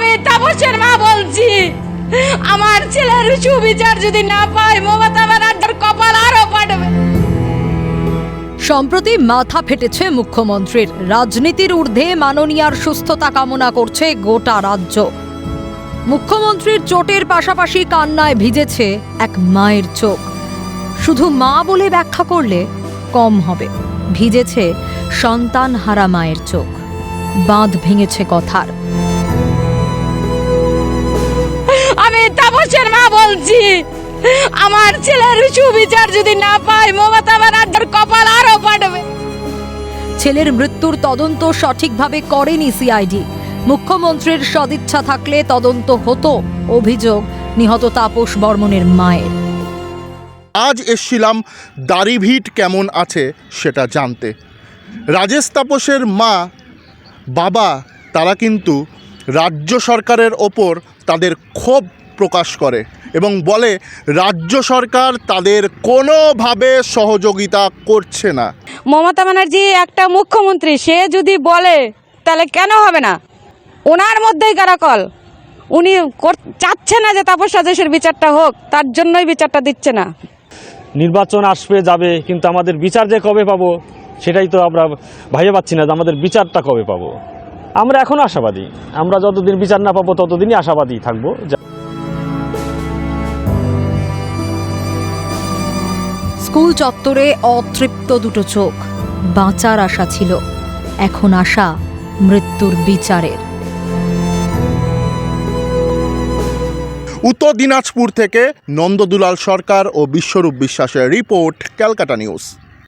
আমি তাপসের মা বলছি। আমার ছেলের সুবিচার যদি না পায়, মমতা ব্যানার্জির কপাল আরও সম্প্রতি মাথা ফেটেছে মুখ্যমন্ত্রীর। রাজনীতির ঊর্ধ্বে মাননীয়ার সুস্থতা কামনা করছে গোটা রাজ্য। মুখ্যমন্ত্রীর চোটের পাশাপাশি কান্নায় ভিজেছে এক মায়ের চোখ। শুধু মা বলে ব্যাখ্যা করলে কম হবে। ভিজেছে সন্তান হারা মায়ের চোখ। বাঁধ ভেঙেছে কথার। আমি তাপসের মা বলছি। আমার ছেলের সুবিচার যদি না পায় মমতা ব্যানার্জির কপাল আরও পাঠবে ছেলের মৃত্যুর তদন্ত সঠিকভাবে করেনি সিআইডি। মুখ্যমন্ত্রীর সদিচ্ছা থাকলে তদন্ত হতো অভিযোগ নিহত তাপস বর্মনের মায়ের। আজ এসছিলাম দাড়িভিট কেমন আছে সেটা জানতে। রাজেশ তাপসের মা বাবা তারা কিন্তু রাজ্য সরকারের ওপর তাদের ক্ষোভ প্রকাশ করে এবং বলে রাজ্য সরকার তাদের কোনোভাবে সহযোগিতা করছে না। মমতা ব্যানার্জি একটা মুখ্যমন্ত্রী সে যদি বলে তাহলে কেন হবে না? ওনার মধ্যেই কারাকল। উনি কর- চাচ্ছে না যে তাপস রাজেশের বিচারটা হোক তার জন্যই বিচারটা দিচ্ছে না। নির্বাচন আসবে যাবে কিন্তু আমাদের বিচার যে কবে পাবো সেটাই তো আমরা ভাইয়ে পাচ্ছি না যে আমাদের বিচারটা কবে পাবো। আমরা এখনও আশাবাদী। আমরা যতদিন বিচার না পাবো ততদিনই আশাবাদী থাকব। স্কুল চত্বরে অতৃপ্ত দুটো চোখ। বাঁচার আশা ছিল। এখন আশা মৃত্যুর বিচারের। উত্তর দিনাজপুর থেকে নন্দদুলাল সরকার ও বিশ্বরূপ বিশ্বাসের রিপোর্ট, ক্যালকাটা নিউজ।